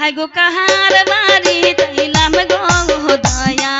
high গো কাহার বাড়ি তাইলাম গো দয়া